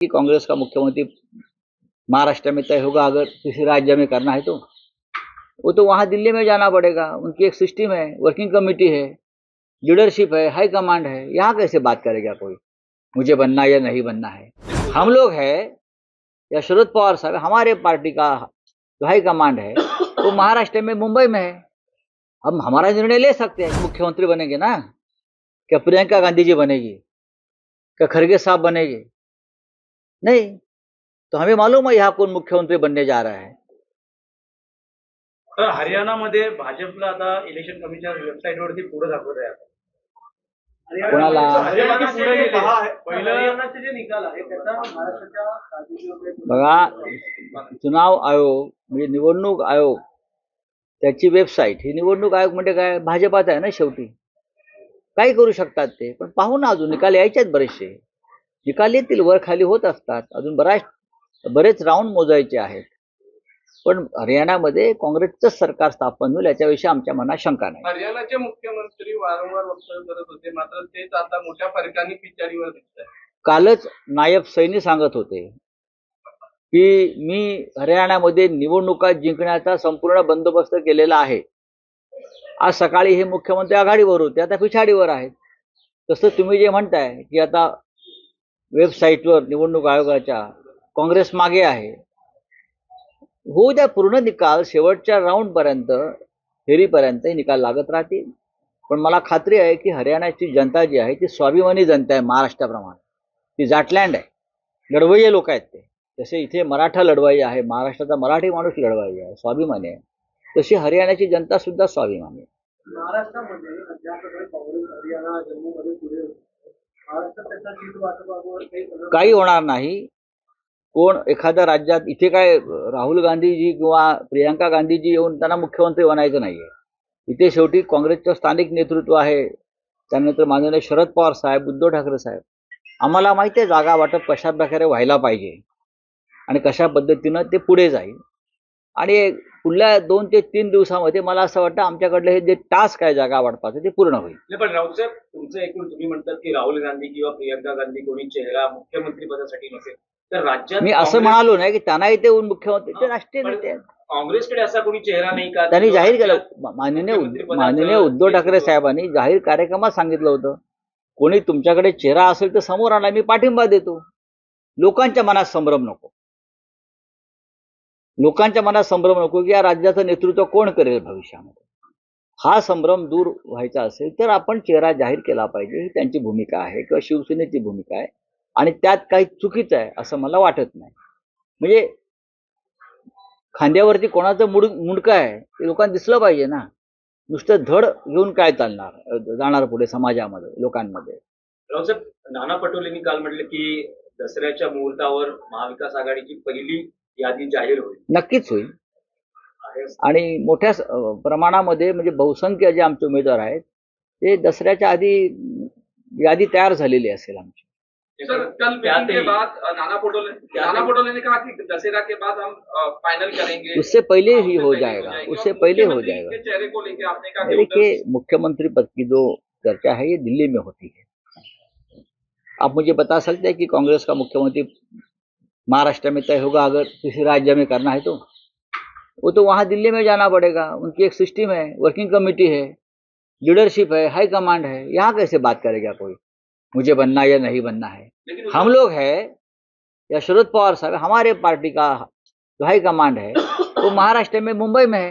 कि कांग्रेस का मुख्यमंत्री महाराष्ट्र में तय होगा, अगर किसी राज्य में करना है तो। वो तो वहाँ दिल्ली में जाना पड़ेगा। उनकी एक सिस्टम है वर्किंग कमेटी है लीडरशिप है हाई कमांड है। यहाँ कैसे बात करेगा कोई? मुझे बनना या नहीं बनना है? हम लोग है, या शरद पवार साहब हमारे पार्टी का जो हाई कमांड है, वो महाराष्ट्र में मुंबई में है। हम, हमारा निर्णय ले सकते हैं मुख्यमंत्री बनेंगे ना? क्या प्रियंका गांधी जी बनेगी? क्या खरगे साहब बनेंगे? नहीं तो हमें मालूम है यहाँ कौन मुख्यमंत्री बनने जा रहा है तर हरियाणामध्ये भाजपला आता इलेक्शन कमिशन वेबसाईटवरती पुढे दाखवत आहे आता. कोणाला? हरियाणाचे पुढे गेले. पहिलं हरियाणाचे जे निकाल आहे त्याचा महाराष्ट्राच्या राजकीय बघा चुनाव आयोग म्हणजे निवडणूक आयोग त्याची वेबसाईट ही निवडणूक आयोग म्हणजे काय भाजपात आहे ना शेवटी काही करू शकतात ते पण पाहू ना अजून निकाल यायचे आहेत बरेचसे निकाल येतील वर खाली होत असतात. अजून बराच बरेच राऊंड मोजायचे आहेत. पण हरियाणामध्ये काँग्रेसचं सरकार स्थापन होईल याच्याविषयी आमच्या मनात शंका नाही. हरियाणाचे मुख्यमंत्री वारंवार वक्तव्य करत होते. मात्र तेच आता मोठ्या फरकाने पिछाडीवर दिसत कालच नायब सैनी सांगत होते की मी हरियाणामध्ये निवडणुका जिंकण्याचा संपूर्ण बंदोबस्त केलेला आहे. आज सकाळी हे मुख्यमंत्री आघाडीवर होते. आता पिछाडीवर आहेत. तसं तुम्ही जे म्हणताय की आता वेबसाईटवर निवडणूक आयोगाच्या काँग्रेस मागे आहे. होऊ द्या पूर्ण निकाल शेवटच्या राऊंडपर्यंत फेरीपर्यंत हे निकाल लागत राहतील. पण मला खात्री आहे की हरियाणाची जनता जी आहे ती स्वाभिमानी जनता आहे महाराष्ट्राप्रमाणे. ती जाटलँड आहे. लढवय्ये लोक आहेत ते. जसे इथे मराठा लढवाई आहे महाराष्ट्राचा मराठी माणूस लढवाई आहे स्वाभिमानी आहे. तशी हरियाणाची जनता सुद्धा स्वाभिमानी आहे. महाराष्ट्रामध्ये काही होणार नाही. कोण एखाद्या राज्यात इथे काय राहुल गांधीजी किंवा प्रियंका गांधीजी येऊन त्यांना मुख्यमंत्री बनायचं नाहीये. इथे शेवटी काँग्रेसचं स्थानिक नेतृत्व आहे. त्यानंतर माननीय शरद पवार साहेब उद्धव ठाकरे साहेब. आम्हाला माहिती आहे जागा वाटप कशा प्रकारे व्हायला पाहिजे आणि कशा पद्धतीनं ते पुढे जाईल. आणि पुढल्या दोन ते तीन दिवसामध्ये मला असं वाटतं आमच्याकडलं हे जे टास्क आहे जागा वाटपाचं ते पूर्ण होईल. नाही पण राऊत साहेब तुमचं एकूण तुम्ही म्हणतात की राहुल गांधी किंवा प्रियंका गांधी कोणी चेहरा मुख्यमंत्री पदासाठी नसेल तर राज्यात मी असं म्हणालो नाही की त्यांना इथे येऊन मुख्यमंत्री ते राष्ट्रीय नेते आहेत. काँग्रेसकडे असा कोणी चेहरा नाही का? त्यांनी जाहीर केलं. माननीय माननीय उद्धव ठाकरे साहेबांनी जाहीर कार्यक्रमात सांगितलं होतं. कोणी तुमच्याकडे चेहरा असेल तर समोर आणा मी पाठिंबा देतो. लोकांच्या मनात संभ्रम नको. लोकांच्या मनात संभ्रम नको की या राज्याचं नेतृत्व कोण करेल भविष्यामध्ये? हा संभ्रम दूर व्हायचा असेल तर आपण चेहरा जाहीर केला पाहिजे. ही त्यांची भूमिका आहे किंवा शिवसेनेची भूमिका आहे. आणि त्यात काही चुकीचं आहे असं मला वाटत नाही. म्हणजे खांद्यावरती कोणाचं मुड मुंडकं आहे ते लोकांना दिसलं पाहिजे ना. नुसतं धड घेऊन काय चालणार? जाणार पुढे समाजामध्ये लोकांमध्ये. नाना पटोलेंनी काल म्हटलं की दसऱ्याच्या मुहूर्तावर महाविकास आघाडीची पहिली यादी जाहीर होईल. नक्कीच होईल. आणि मोठ्या प्रमाणामध्ये म्हणजे बहुसंख्य जे आमचे उमेदवार आहेत ते दसऱ्याच्या आधी यादी तयार झालेली असेल आमची. सर कल मीटिंग के बाद नाना पटोले नाना पटोले ने कहा कि दशहरा के बाद हम फाइनल करेंगे। उससे पहले ही हो पहले जाएगा। उससे पहले हो मुख्यमंत्री जाएगा। के चेहरे को लेके आपने कहा देखिए मुख्यमंत्री पद की जो चर्चा है ये दिल्ली में होती है। आप मुझे बता सकते हैं कि कांग्रेस का मुख्यमंत्री महाराष्ट्र में तय होगा अगर किसी राज्य में करना है तो। वो तो वहाँ दिल्ली में जाना पड़ेगा। उनकी एक सिस्टम है वर्किंग कमेटी है लीडरशिप है हाई कमांड है। यहाँ कैसे बात करेगा कोई? मुझे बनना या नहीं बनना है। हम लोग है या शरद पवार साहब हमारे पार्टी का जो हाई कमांड है वो तो महाराष्ट्र में मुंबई में है।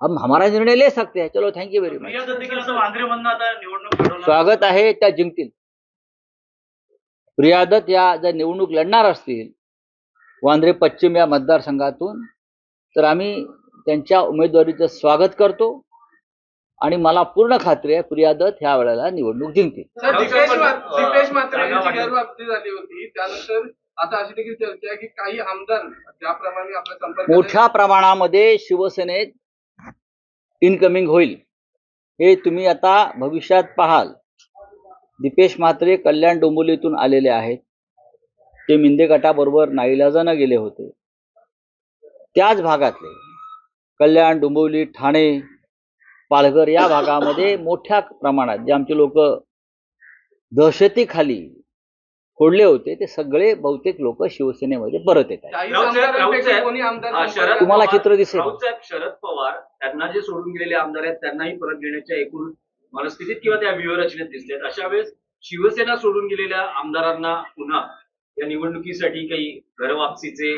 हम हमारा निर्णय ले सकते हैं। चलो थैंक यू वेरी मच स्वागत आहे त्या जिंकतील। प्रियादत या जर निवडणूक लढणार असतील वांद्रे पश्चिम या मतदारसंघातून. तर आम्ही त्यांच्या उमेदवारीचं स्वागत करतो आणि मला पूर्ण खात्री आहे प्रियादत ह्या वेळेला निवडणूक जिंकतील. सर राऊत दीपेश साहेब, मा- पण, दीपेश अ, म्हात्रे जागा यांची वाढली. गैरबाबती झाली होती. त्यानंतर आता अशी देखील चर्चा आहे की काही आमदार ज्याप्रमाणे आपल्या संपर्क मोठ्या प्रमाणामध्ये शिवसेनेत इनकमिंग होईल. हे तुम्ही आता भविष्यात पाहाल. दीपेश म्हात्रे कल्याण डोंबिवलीतून आलेले आहेत. ते मिंदे गटाबरोबर नाईलाजानं गेले होते. त्याच भागातले कल्याण डोंबिवली ठाणे पालघर या भागामध्ये मोठ्या प्रमाणात जे आमचे लोक दहशतीखाली फोडले होते ते सगळे बहुतेक लोक शिवसेनेमध्ये परत येत आहेत. तुम्हाला चित्र दिसेल. शरद पवार त्यांना जे सोडून गेलेले आमदार आहेत त्यांनाही परत घेण्याच्या एकूण मनस्थितीत किंवा त्या व्यूहरचनेत दिसले आहेत अशा वेळेस शिवसेना सोडून गेलेल्या आमदारांना पुन्हा या निवडणुकीसाठी काही घरवापसीचे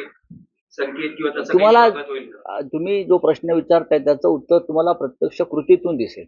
संकेत किंवा तसं काही तुम्हाला- स्वागत होईल का? आ, तुम्ही जो प्रश्न विचारताय त्याचं उत्तर तुम्हाला प्रत्यक्ष कृतीतून दिसेल